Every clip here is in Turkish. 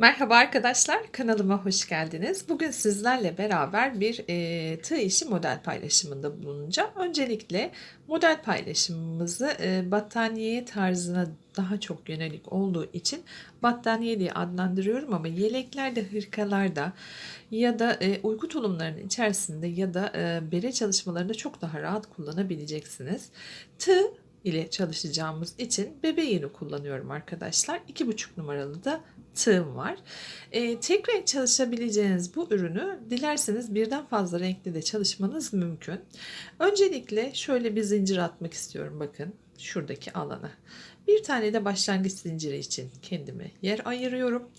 Merhaba arkadaşlar, kanalıma hoş geldiniz. Bugün sizlerle beraber bir e, tığ işi model paylaşımında bulunacağım. Öncelikle model paylaşımımızı e, battaniye tarzına daha çok yönelik olduğu için battaniye diye adlandırıyorum ama yeleklerde, hırkalarda ya da e, uyku tulumlarının içerisinde ya da e, bere çalışmalarında çok daha rahat kullanabileceksiniz. Tığ ile çalışacağımız için bebe iğne kullanıyorum arkadaşlar. 2,5 numaralı da tığım var. Ee, tek renk çalışabileceğiniz bu ürünü dilerseniz birden fazla renkli de çalışmanız mümkün. Öncelikle şöyle bir zincir atmak istiyorum bakın şuradaki alana. Bir tane de başlangıç zinciri için kendime yer ayırıyorum.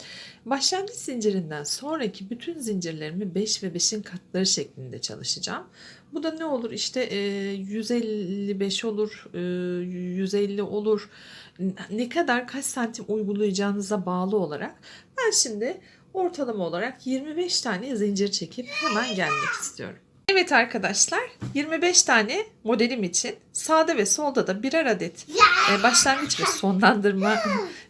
Başlangıç zincirinden sonraki bütün zincirlerimi 5 ve 5'in katları şeklinde çalışacağım. Bu da ne olur işte e, 155 olur, e, 150 olur. Ne kadar kaç santim uygulayacağınıza bağlı olarak ben şimdi ortalama olarak 25 tane zincir çekip hemen gelmek istiyorum. Evet arkadaşlar 25 tane modelim için sağda ve solda da birer adet e, başlangıç ve sonlandırma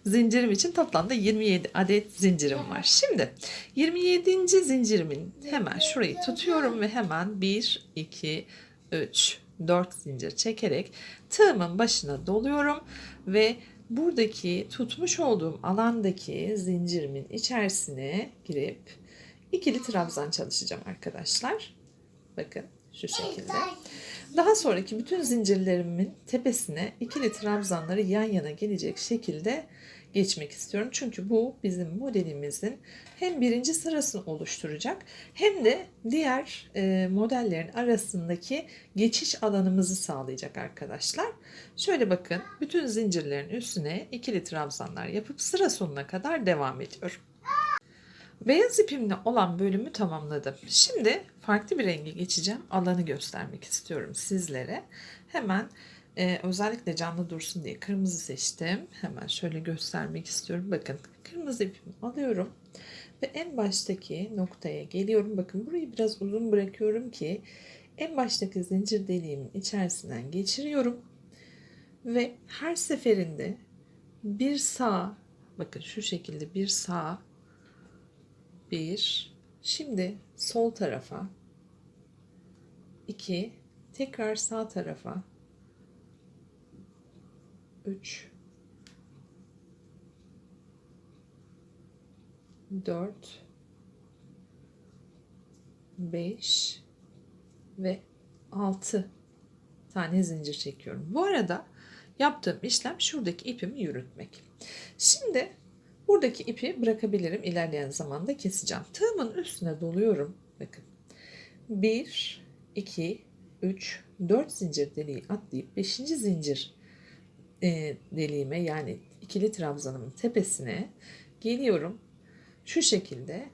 zincirim için toplamda 27 adet zincirim var. Şimdi 27. zincirimin hemen şurayı tutuyorum ve hemen 1, 2, 3, 4 zincir çekerek tığımın başına doluyorum ve buradaki tutmuş olduğum alandaki zincirimin içerisine girip ikili trabzan çalışacağım arkadaşlar. Bakın şu şekilde. Daha sonraki bütün zincirlerimin tepesine ikili trabzanları yan yana gelecek şekilde geçmek istiyorum. Çünkü bu bizim modelimizin hem birinci sırasını oluşturacak hem de diğer e, modellerin arasındaki geçiş alanımızı sağlayacak arkadaşlar. Şöyle bakın bütün zincirlerin üstüne ikili trabzanlar yapıp sıra sonuna kadar devam ediyorum. Beyaz ipimle olan bölümü tamamladım. Şimdi farklı bir renge geçeceğim. Alanı göstermek istiyorum sizlere. Hemen e, özellikle canlı dursun diye kırmızı seçtim. Hemen şöyle göstermek istiyorum. Bakın kırmızı ipimi alıyorum. Ve en baştaki noktaya geliyorum. Bakın burayı biraz uzun bırakıyorum ki en baştaki zincir deliğimin içerisinden geçiriyorum. Ve her seferinde bir sağ bakın şu şekilde bir sağ bir. Şimdi sol tarafa. İki. Tekrar sağ tarafa. Üç. Dört. Beş. Ve altı tane zincir çekiyorum. Bu arada yaptığım işlem şuradaki ipimi yürütmek. Şimdi Buradaki ipi bırakabilirim. İlerleyen zamanda keseceğim. Tığımın üstüne doluyorum. Bakın. 1, 2, 3, 4 zincir deliği atlayıp 5. zincir e, deliğime yani ikili trabzanımın tepesine geliyorum. Şu şekilde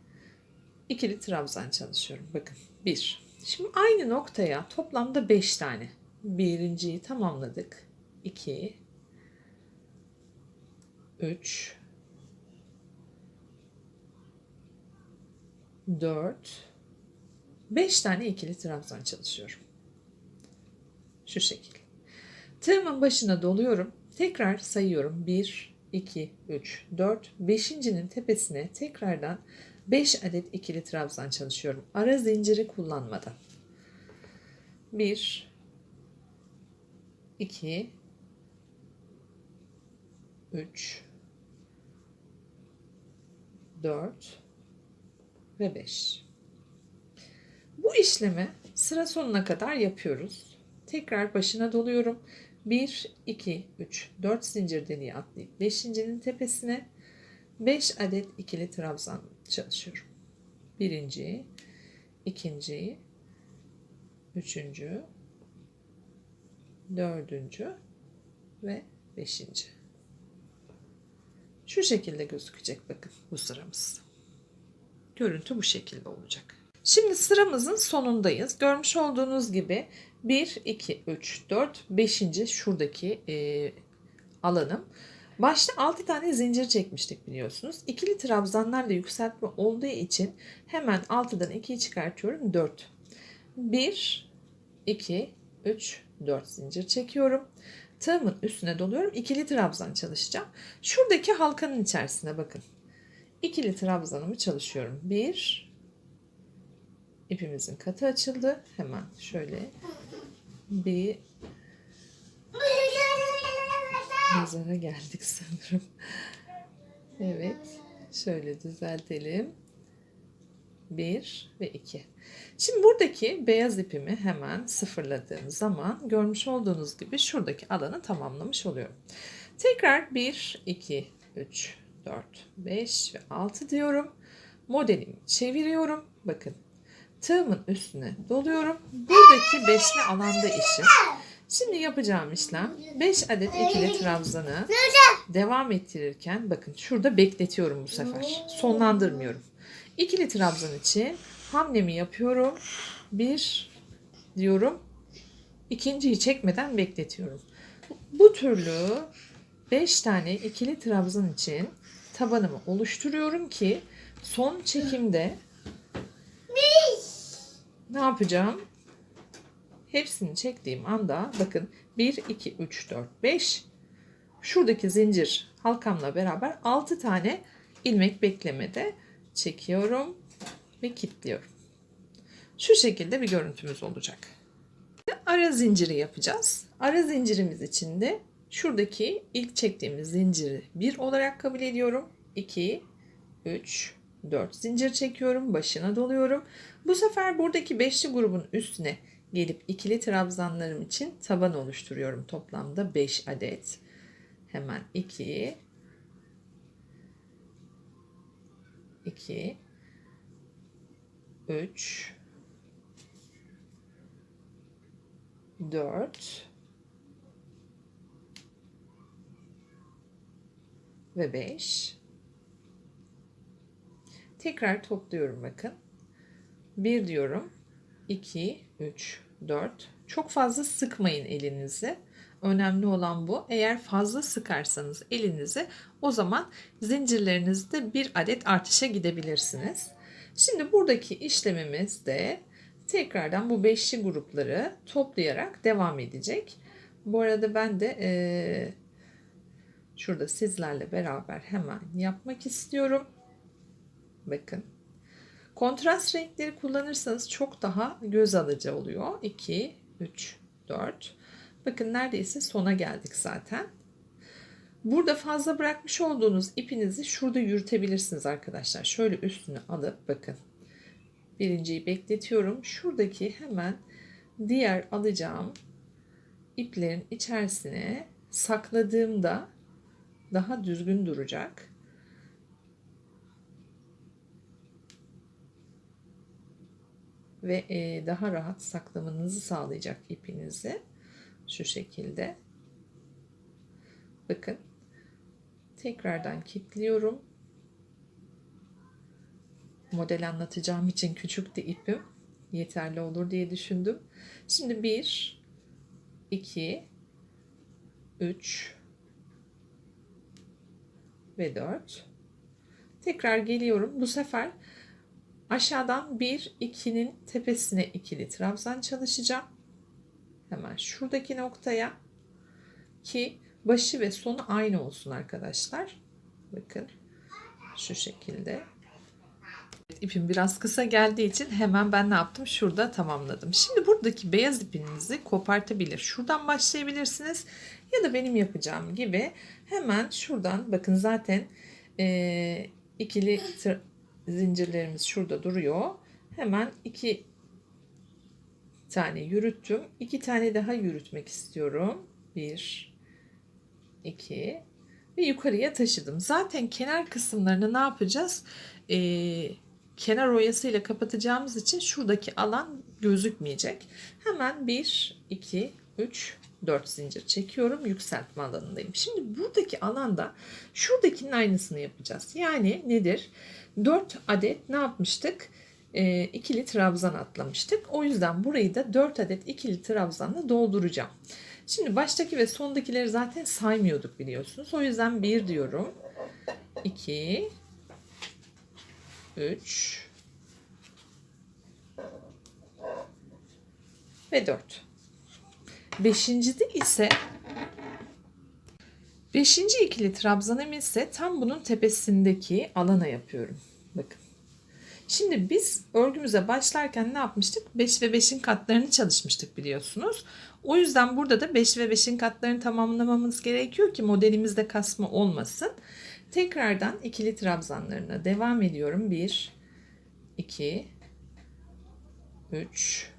ikili trabzan çalışıyorum. Bakın 1. Şimdi aynı noktaya toplamda 5 tane. Birinciyi tamamladık. 2 3 4 5 tane ikili trabzan çalışıyorum. Şu şekil. Tığımın başına doluyorum. Tekrar sayıyorum. 1 2 3 4 5.'nin tepesine tekrardan 5 adet ikili trabzan çalışıyorum. Ara zinciri kullanmadan. 1 2 3 4 ve 5. Bu işlemi sıra sonuna kadar yapıyoruz. Tekrar başına doluyorum. 1, 2, 3, 4 zincir deliği atlayıp 5.'nin tepesine 5 adet ikili trabzan çalışıyorum. Birinci, ikinci, üçüncü, dördüncü ve beşinci. Şu şekilde gözükecek bakın bu sıramız. Görüntü bu şekilde olacak. Şimdi sıramızın sonundayız. Görmüş olduğunuz gibi 1, 2, 3, 4, 5. şuradaki e, alanım. Başta 6 tane zincir çekmiştik biliyorsunuz. İkili trabzanlarla yükseltme olduğu için hemen 6'dan 2'yi çıkartıyorum. 4. 1, 2, 3, 4 zincir çekiyorum. Tığımın üstüne doluyorum. İkili trabzan çalışacağım. Şuradaki halkanın içerisine bakın. ikili trabzanımı çalışıyorum. Bir ipimizin katı açıldı. Hemen şöyle bir nazara geldik sanırım. Evet. Şöyle düzeltelim. Bir ve iki. Şimdi buradaki beyaz ipimi hemen sıfırladığım zaman görmüş olduğunuz gibi şuradaki alanı tamamlamış oluyorum. Tekrar 1, 2, 3, 4, 5 ve 6 diyorum. Modelimi çeviriyorum. Bakın tığımın üstüne doluyorum. Buradaki beşli alanda işim. Şimdi yapacağım işlem 5 adet ikili trabzanı devam ettirirken bakın şurada bekletiyorum bu sefer. Sonlandırmıyorum. İkili trabzan için hamlemi yapıyorum. Bir diyorum. İkinciyi çekmeden bekletiyorum. Bu türlü 5 tane ikili trabzan için tabanımı oluşturuyorum ki son çekimde ne yapacağım? Hepsini çektiğim anda bakın 1, 2, 3, 4, 5 şuradaki zincir halkamla beraber 6 tane ilmek beklemede çekiyorum ve kilitliyorum. Şu şekilde bir görüntümüz olacak. Ara zinciri yapacağız. Ara zincirimiz için de şuradaki ilk çektiğimiz zinciri 1 olarak kabul ediyorum. 2, 3, 4 zincir çekiyorum. Başına doluyorum. Bu sefer buradaki beşli grubun üstüne gelip ikili trabzanlarım için taban oluşturuyorum. Toplamda 5 adet. Hemen 2 2 3 4 ve 5 tekrar topluyorum bakın. 1 diyorum. 2 3 4 çok fazla sıkmayın elinizi. Önemli olan bu. Eğer fazla sıkarsanız elinizi o zaman zincirlerinizde bir adet artışa gidebilirsiniz. Şimdi buradaki işlemimiz de tekrardan bu beşli grupları toplayarak devam edecek. Bu arada ben de e, şurada sizlerle beraber hemen yapmak istiyorum. Bakın. Kontrast renkleri kullanırsanız çok daha göz alıcı oluyor. 2, 3, 4. Bakın neredeyse sona geldik zaten. Burada fazla bırakmış olduğunuz ipinizi şurada yürütebilirsiniz arkadaşlar. Şöyle üstüne alıp bakın birinciyi bekletiyorum. Şuradaki hemen diğer alacağım iplerin içerisine sakladığımda daha düzgün duracak. Ve e, daha rahat saklamanızı sağlayacak ipinizi. Şu şekilde. Bakın. Tekrardan kilitliyorum model anlatacağım için küçüktü ipim. Yeterli olur diye düşündüm. Şimdi 1, 2, 3 ve 4. Tekrar geliyorum. Bu sefer aşağıdan 1, 2'nin tepesine ikili trabzan çalışacağım. Hemen şuradaki noktaya ki başı ve sonu aynı olsun arkadaşlar. Bakın şu şekilde İpim biraz kısa geldiği için hemen ben ne yaptım? Şurada tamamladım. Şimdi buradaki beyaz ipinizi kopartabilir. Şuradan başlayabilirsiniz. Ya da benim yapacağım gibi hemen şuradan bakın zaten e, ikili zincirlerimiz şurada duruyor. Hemen iki tane yürüttüm. iki tane daha yürütmek istiyorum. Bir, iki ve yukarıya taşıdım. Zaten kenar kısımlarını ne yapacağız? Ee, kenar oyasıyla kapatacağımız için şuradaki alan gözükmeyecek. Hemen 1, 2, 3, 4 zincir çekiyorum. Yükseltme alanındayım. Şimdi buradaki alanda şuradakinin aynısını yapacağız. Yani nedir? 4 adet ne yapmıştık? E, ikili trabzan atlamıştık. O yüzden burayı da 4 adet ikili trabzanla dolduracağım. Şimdi baştaki ve sondakileri zaten saymıyorduk biliyorsunuz. O yüzden 1 diyorum. 2 3 ve 4. Beşincide ise Beşinci ikili trabzanım ise tam bunun tepesindeki alana yapıyorum. Bakın. Şimdi biz örgümüze başlarken ne yapmıştık? 5 ve 5'in katlarını çalışmıştık biliyorsunuz. O yüzden burada da 5 ve 5'in katlarını tamamlamamız gerekiyor ki modelimizde kasma olmasın. Tekrardan ikili trabzanlarına devam ediyorum. 1, 2, 3,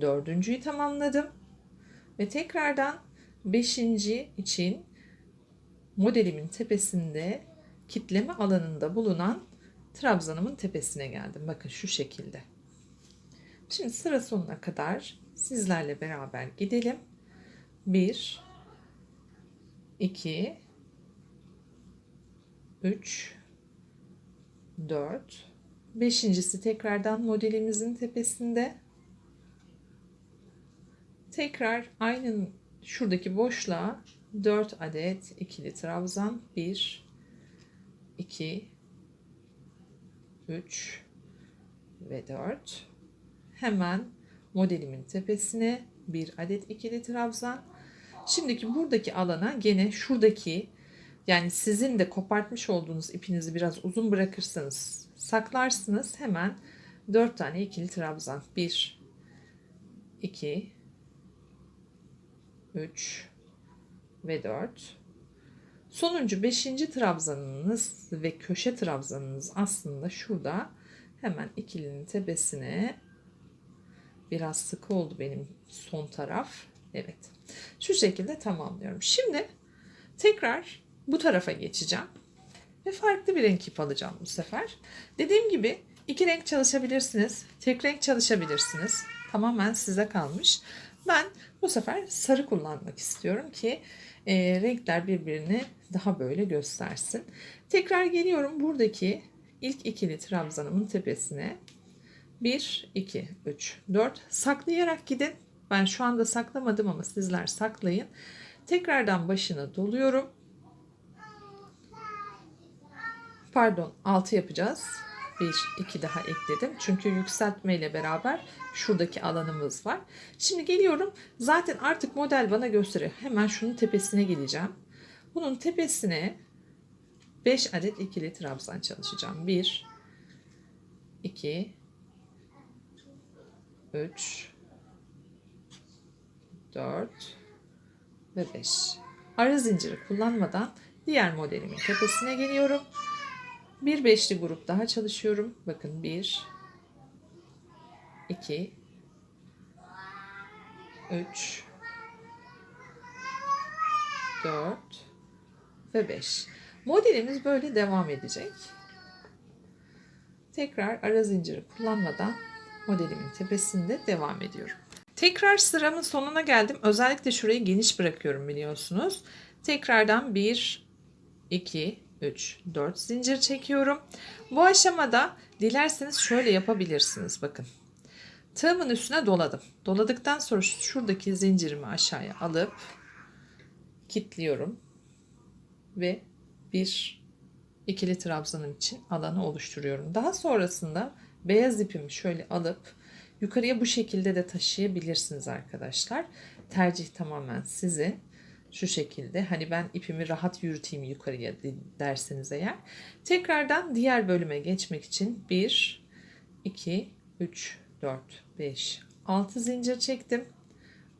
dördüncüyü tamamladım. Ve tekrardan beşinci için modelimin tepesinde kitleme alanında bulunan trabzanımın tepesine geldim. Bakın şu şekilde. Şimdi sıra sonuna kadar sizlerle beraber gidelim. 1 2 3 4 Beşincisi tekrardan modelimizin tepesinde. Tekrar aynı şuradaki boşluğa 4 adet ikili trabzan 1 2 3 ve 4 hemen modelimin tepesine bir adet ikili trabzan. Şimdiki buradaki alana gene şuradaki yani sizin de kopartmış olduğunuz ipinizi biraz uzun bırakırsanız saklarsınız. Hemen 4 tane ikili trabzan. 1 2 3 ve 4 Sonuncu 5. trabzanınız ve köşe trabzanınız aslında şurada hemen ikilinin tepesine biraz sıkı oldu benim son taraf. Evet. Şu şekilde tamamlıyorum. Şimdi tekrar bu tarafa geçeceğim. Ve farklı bir renk ip alacağım bu sefer. Dediğim gibi iki renk çalışabilirsiniz. Tek renk çalışabilirsiniz. Tamamen size kalmış. Ben bu sefer sarı kullanmak istiyorum ki e, renkler birbirini daha böyle göstersin. Tekrar geliyorum buradaki ilk ikili trabzanımın tepesine. 1, 2, 3, 4 saklayarak gidin. Ben şu anda saklamadım ama sizler saklayın. Tekrardan başına doluyorum. Pardon 6 yapacağız. 1, 2 daha ekledim. Çünkü yükseltme ile beraber şuradaki alanımız var. Şimdi geliyorum. Zaten artık model bana gösteriyor. Hemen şunun tepesine geleceğim. Bunun tepesine 5 adet ikili trabzan çalışacağım. 1 2 3 4 ve 5. Ara zinciri kullanmadan diğer modelimin tepesine geliyorum. Bir beşli grup daha çalışıyorum. Bakın 1 2 3 4 ve 5. Modelimiz böyle devam edecek. Tekrar ara zinciri kullanmadan modelimin tepesinde devam ediyorum. Tekrar sıramın sonuna geldim. Özellikle şurayı geniş bırakıyorum biliyorsunuz. Tekrardan 1 2 3 4 zincir çekiyorum. Bu aşamada dilerseniz şöyle yapabilirsiniz. Bakın. Tığımın üstüne doladım. Doladıktan sonra şuradaki zincirimi aşağıya alıp kilitliyorum ve bir ikili trabzanım için alanı oluşturuyorum. Daha sonrasında beyaz ipimi şöyle alıp yukarıya bu şekilde de taşıyabilirsiniz arkadaşlar. Tercih tamamen sizin. Şu şekilde hani ben ipimi rahat yürüteyim yukarıya derseniz eğer. Tekrardan diğer bölüme geçmek için 1, 2, 3, 4, 5, 6 zincir çektim.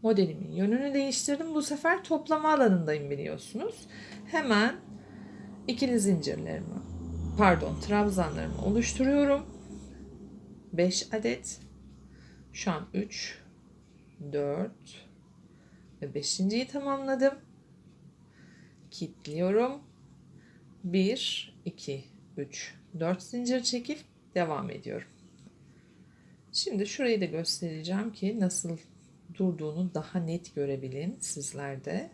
Modelimin yönünü değiştirdim. Bu sefer toplama alanındayım biliyorsunuz. Hemen ikili zincirlerimi pardon trabzanlarımı oluşturuyorum. 5 adet. Şu an 3 4 ve 5.yi tamamladım. Kilitliyorum. 1 2 3 4 zincir çekip devam ediyorum. Şimdi şurayı da göstereceğim ki nasıl durduğunu daha net görebilin sizler de.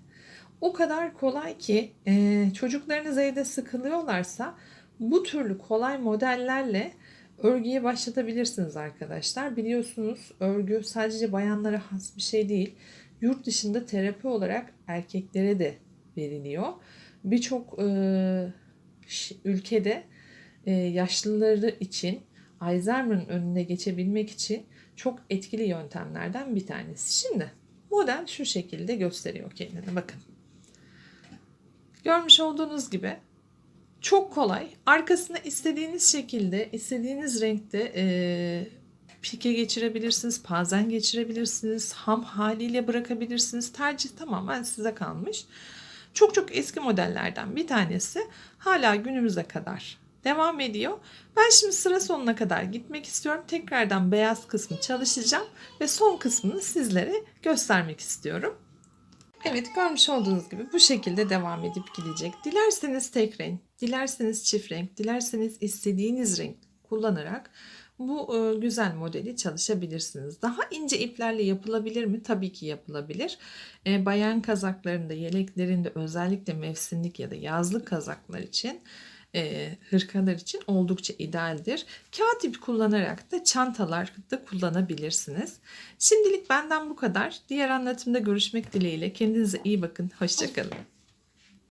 O kadar kolay ki e, çocuklarınız evde sıkılıyorlarsa bu türlü kolay modellerle örgüye başlatabilirsiniz arkadaşlar. Biliyorsunuz örgü sadece bayanlara has bir şey değil. Yurt dışında terapi olarak erkeklere de veriliyor. Birçok e, ülkede e, yaşlıları için Alzheimer'ın önüne geçebilmek için çok etkili yöntemlerden bir tanesi. Şimdi model şu şekilde gösteriyor kendini. Bakın. Görmüş olduğunuz gibi çok kolay. Arkasına istediğiniz şekilde, istediğiniz renkte e, pike geçirebilirsiniz, pazen geçirebilirsiniz, ham haliyle bırakabilirsiniz. Tercih tamamen size kalmış. Çok çok eski modellerden bir tanesi hala günümüze kadar devam ediyor. Ben şimdi sıra sonuna kadar gitmek istiyorum. Tekrardan beyaz kısmı çalışacağım ve son kısmını sizlere göstermek istiyorum. Evet görmüş olduğunuz gibi bu şekilde devam edip gidecek. Dilerseniz tek renk, dilerseniz çift renk, dilerseniz istediğiniz renk kullanarak bu e, güzel modeli çalışabilirsiniz. Daha ince iplerle yapılabilir mi? Tabii ki yapılabilir. E, bayan kazaklarında, yeleklerinde özellikle mevsimlik ya da yazlık kazaklar için e, hırkalar için oldukça idealdir. Kağıt ip kullanarak da çantalarda kullanabilirsiniz. Şimdilik benden bu kadar. Diğer anlatımda görüşmek dileğiyle. Kendinize iyi bakın. Hoşçakalın.